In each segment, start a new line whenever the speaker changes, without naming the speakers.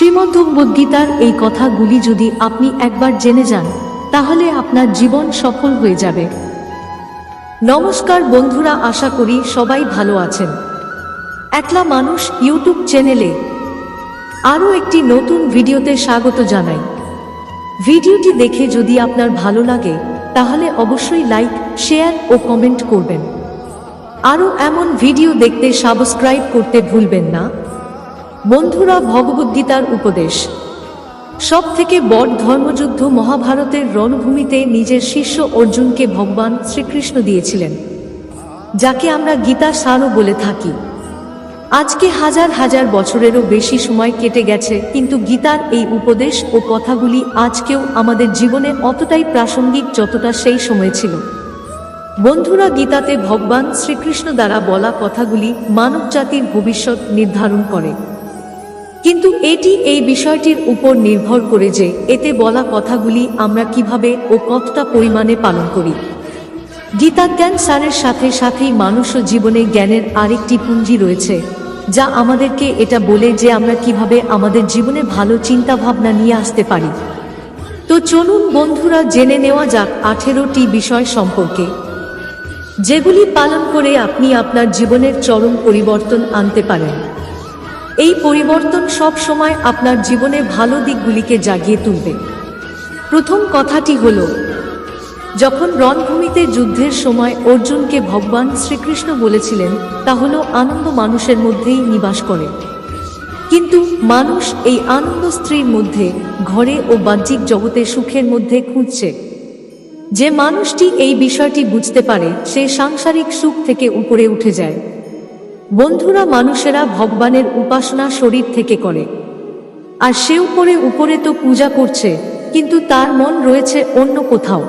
শ্রীমদ্ভগবদ্গীতার এই কথাগুলি যদি আপনি একবার জেনে যান, তাহলে আপনার জীবন সফল হয়ে যাবে। নমস্কার বন্ধুরা, আশা করি সবাই ভালো আছেন। একলা মানুষ ইউটিউব চ্যানেলে আরও একটি নতুন ভিডিওতে স্বাগত জানাই। ভিডিওটি দেখে যদি আপনার ভালো লাগে, তাহলে অবশ্যই লাইক, শেয়ার ও কমেন্ট করবেন। আরও এমন ভিডিও দেখতে সাবস্ক্রাইব করতে ভুলবেন না। বন্ধুরা ভগবদ্গীতার উপদেশ। সব থেকে বড় ধর্মযুদ্ধ মহাভারতের রণভূমিতে নিজের শিষ্য অর্জুনকে ভগবান শ্রীকৃষ্ণ দিয়েছিলেন, যাকে আমরা গীতা সারও বলে থাকি। আজকে হাজার হাজার বছরেরও বেশি সময় কেটে গেছে, কিন্তু গীতার এই উপদেশ ও কথাগুলি আজকেও আমাদের জীবনে অতটাই প্রাসঙ্গিক যতটা সেই সময় ছিল। বন্ধুরা গীতাতে ভগবান শ্রীকৃষ্ণ দ্বারা বলা কথাগুলি মানব জাতির ভবিষ্যৎ নির্ধারণ করে। কিন্তু এটি এই বিষয়টির উপর নির্ভর করে যে এতে বলা কথাগুলি আমরা কীভাবে ও কতটা পরিমাণে পালন করি। গীতা জ্ঞান সারের সাথে সাথেই মানুষ ও জীবনে জ্ঞানের আরেকটি পুঞ্জি রয়েছে, যা আমাদেরকে এটা বলে যে আমরা কীভাবে আমাদের জীবনে ভালো চিন্তা ভাবনা নিয়ে আসতে পারি। তো চলুন বন্ধুরা জেনে নেওয়া যাক আঠেরোটি বিষয় সম্পর্কে। যেগুলি পালন করে আপনি আপনার জীবনের চরম পরিবর্তন আনতে পারেন। এই পরিবর্তন সব সময় আপনার জীবনে ভালো দিকগুলিকে জাগিয়ে তুলবে। প্রথম কথাটি হল, যখন রণভূমিতে যুদ্ধের সময় অর্জুনকে ভগবান শ্রীকৃষ্ণ বলেছিলেন, তা হল আনন্দ মানুষের মধ্যেই নিবাস করে। কিন্তু মানুষ এই আনন্দ স্ত্রীর মধ্যে, ঘরে ও বাহ্যিক জগতে সুখের মধ্যে খুঁজছে। যে মানুষটি এই বিষয়টি বুঝতে পারে, সে সাংসারিক সুখ থেকে উপরে উঠে যায়। বন্ধুরা মানুষেরা ভগবানের উপাসনা শরীর থেকে করে। আর সে উপরে উপরে তো পূজা করছে, কিন্তু তার মন রয়েছে অন্য কোথাও।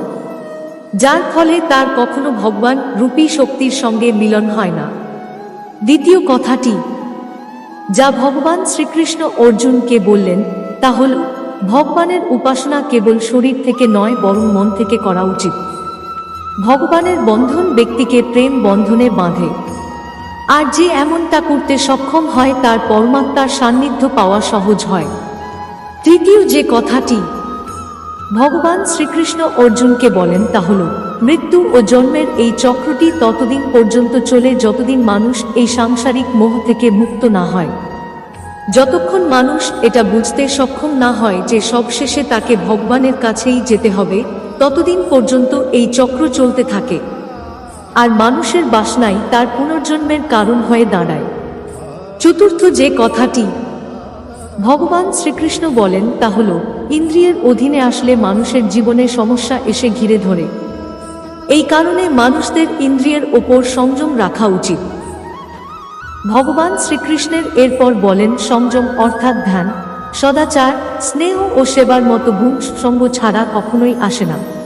যার ফলে তার কখনো ভগবান রূপী শক্তির সঙ্গে মিলন হয় না। দ্বিতীয় কথাটি, যা ভগবান শ্রীকৃষ্ণ অর্জুনকে বললেন, তা হল, ভগবানের উপাসনা কেবল শরীর থেকে নয়, বরং মন থেকে করা উচিত। ভগবানের বন্ধন ব্যক্তিকে প্রেম বন্ধনে বাঁধে। আর যে এমনটা করতে সক্ষম হয়, তার পরমাত্মার সান্নিধ্য পাওয়া সহজ হয়। তৃতীয় যে কথাটি ভগবান শ্রীকৃষ্ণ অর্জুনকে বলেন, তা হল, মৃত্যু ও জন্মের এই চক্রটি ততদিন পর্যন্ত চলে যতদিন মানুষ এই সাংসারিক মোহ থেকে মুক্ত না হয়। যতক্ষণ মানুষ এটা বুঝতে সক্ষম না হয় যে সবশেষে তাকে ভগবানের কাছেই যেতে হবে, ততদিন পর্যন্ত এই চক্র চলতে থাকে। আর মানুষের বাসনাই তার পুনর্জন্মের কারণ হয়ে দাঁড়ায়। চতুর্থ যে কথাটি ভগবান শ্রীকৃষ্ণ বলেন, তা হল, ইন্দ্রিয়ের অধীনে আসলে মানুষের জীবনে সমস্যা এসে ঘিরে ধরে। এই কারণে মানুষদের ইন্দ্রিয়ের ওপর সংযম রাখা উচিত। ভগবান শ্রীকৃষ্ণের এরপর বলেন, সংযম অর্থাৎ ধ্যান। সদাচার, স্নেহ ও সেবার মতো গুণ সঙ্গ ছাড়া কখনোই আসে না।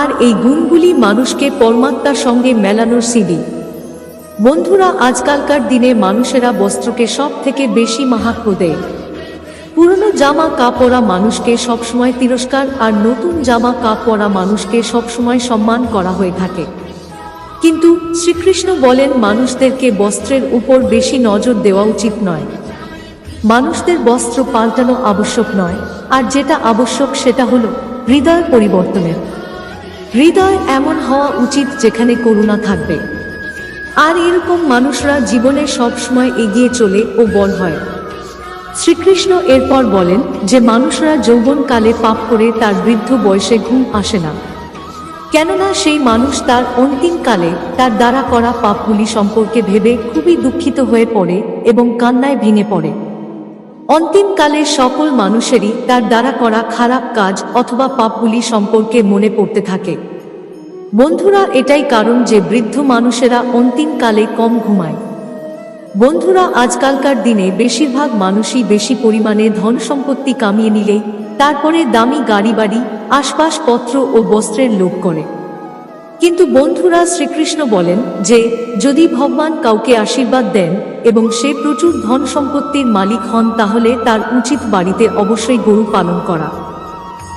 আর এই গুণগুলি মানুষকে পরমাত্মার সঙ্গে মেলানোর সিডি। বন্ধুরা, আজকালকার দিনে মানুষেরা বস্ত্রকে সব থেকে বেশি মাহাত্ম দেয়। পুরনো জামা কাপড়া মানুষকে সবসময় তিরস্কার আর নতুন জামা কাপড়া মানুষকে সবসময় সম্মান করা হয়ে থাকে। কিন্তু শ্রীকৃষ্ণ বলেন, মানুষদেরকে বস্ত্রের উপর বেশি নজর দেওয়া উচিত নয়। মানুষদের বস্ত্র পাল্টানো আবশ্যক নয়, আর যেটা আবশ্যক সেটা হলো হৃদয় পরিবর্তনের। হৃদয় এমন হওয়া উচিত যেখানে করুণা থাকবে। আর এরকম মানুষরা জীবনে সবসময় এগিয়ে চলে ও বল হয়। শ্রীকৃষ্ণ এরপর বলেন যে মানুষরা যৌবনকালে পাপ করে তার বৃদ্ধ বয়সে ঘুম আসে না। কেননা সেই মানুষ তার অন্তিমকালে তার দ্বারা করা পাপগুলি সম্পর্কে ভেবে খুবই দুঃখিত হয়ে পড়ে এবং কান্নায় ভেঙে পড়ে। অন্তিমকালে সকল মানুষেরই তার দ্বারা করা খারাপ কাজ অথবা পাপগুলি সম্পর্কে মনে পড়তে থাকে। বন্ধুরা, এটাই কারণ যে বৃদ্ধ মানুষেরা অন্তিমকালে কম ঘুমায়। বন্ধুরা, আজকালকার দিনে বেশিরভাগ মানুষই বেশি পরিমাণে ধন সম্পত্তি কামিয়ে নিলে, তারপরে দামি গাড়ি বাড়ি আসবাসপত্র ও বস্ত্রের লোভ করে। কিন্তু বন্ধুরা শ্রীকৃষ্ণ বলেন যে, যদি ভগবান কাউকে আশীর্বাদ দেন এবং সে প্রচুর ধন সম্পত্তির মালিক হন, তাহলে তার উচিত বাড়িতে অবশ্যই গরু পালন করা।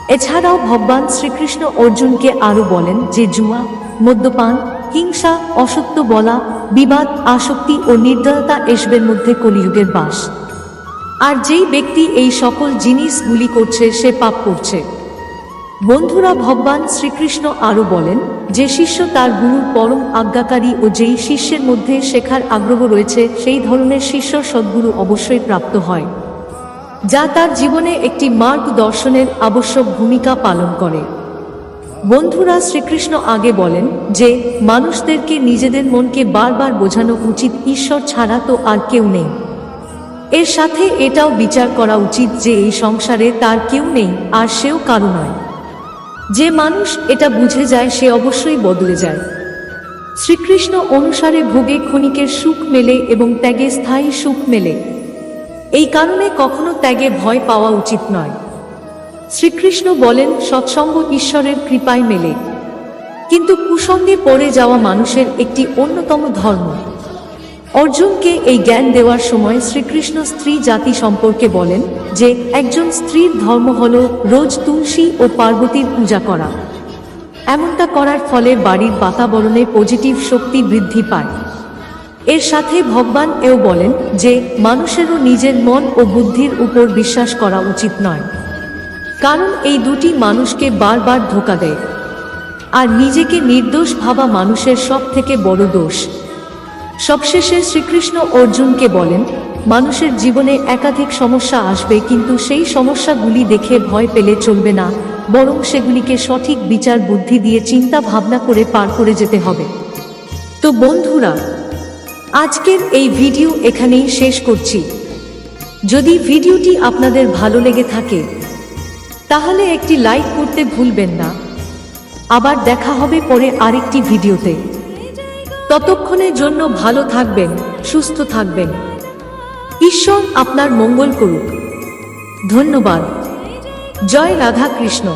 এছাড়াও ভগবান শ্রীকৃষ্ণ অর্জুনকে আরও বলেন যে, জুয়া, মদ্যপান, হিংসা, অসত্য বলা, বিবাদ, আসক্তি ও নির্দয়তা এসবের মধ্যে কলিযুগের বাস। আর যেই ব্যক্তি এই সকল জিনিসগুলি করছে, সে পাপ করছে। বন্ধুরা ভগবান শ্রীকৃষ্ণ আরও বলেন, যে শিষ্য তার গুরুর পরম আজ্ঞাকারী ও যেই শিষ্যের মধ্যে শেখার আগ্রহ রয়েছে, সেই ধরনের শিষ্য সদ্গুরু অবশ্যই প্রাপ্ত হয়, যা তার জীবনে একটি মার্গ দর্শনের আবশ্যক ভূমিকা পালন করে। বন্ধুরা শ্রীকৃষ্ণ আগে বলেন যে, মানুষদেরকে নিজেদের মনকে বারবার বোঝানো উচিত ঈশ্বর ছাড়া তো আর কেউ নেই। এর সাথে এটাও বিচার করা উচিত যে এই সংসারে তার কেউ নেই, আর সেও কারও নয়। যে মানুষ এটা বুঝে যায়, সে অবশ্যই বদলে যায়। শ্রীকৃষ্ণ অনুসারে ভোগে ক্ষণিকের সুখ মেলে এবং ত্যাগে স্থায়ী সুখ মেলে। এই কারণে কখনো ত্যাগে ভয় পাওয়া উচিত নয়। শ্রীকৃষ্ণ বলেন, সৎসঙ্গ ঈশ্বরের কৃপায় মেলে। কিন্তু কুসঙ্গে পড়ে যাওয়া মানুষের একটি অন্যতম ধর্ম। অর্জুনকে এই জ্ঞান দেওয়ার সময় শ্রীকৃষ্ণ স্ত্রী জাতি সম্পর্কে বলেন যে একজন স্ত্রীর ধর্ম হল রোজ তুলসী ও পার্বতীর পূজা করা। এমনটা করার ফলে বাড়ির বাতাবরণে পজিটিভ শক্তি বৃদ্ধি পায়। এর সাথে ভগবান এও বলেন যে মানুষেরও নিজের মন ও বুদ্ধির উপর বিশ্বাস করা উচিত নয়। কারণ এই দুটি মানুষকে বারবার ধোকা দেয়। আর নিজেকে নির্দোষ ভাবা মানুষের সব থেকে বড় দোষ। সবশেষে শ্রীকৃষ্ণ অর্জুনকে বলেন, মানুষের জীবনে একাধিক সমস্যা আসবে, কিন্তু সেই সমস্যাগুলি দেখে ভয় পেলে চলবে না। বরং সেগুলিকে সঠিক বিচার বুদ্ধি দিয়ে চিন্তা ভাবনা করে পার করে যেতে হবে। তো বন্ধুরা, আজকের এই ভিডিও এখানেই শেষ করছি। যদি ভিডিওটি আপনাদের ভালো লেগে থাকে, তাহলে একটি লাইক করতে ভুলবেন না। আবার দেখা হবে পরে আরেকটি ভিডিওতে। ততক্ষণের জন্য ভালো থাকবেন সুস্থ থাকবেন। ঈশ্বর আপনার মঙ্গল করুক। ধন্যবাদ। জয় রাধা কৃষ্ণ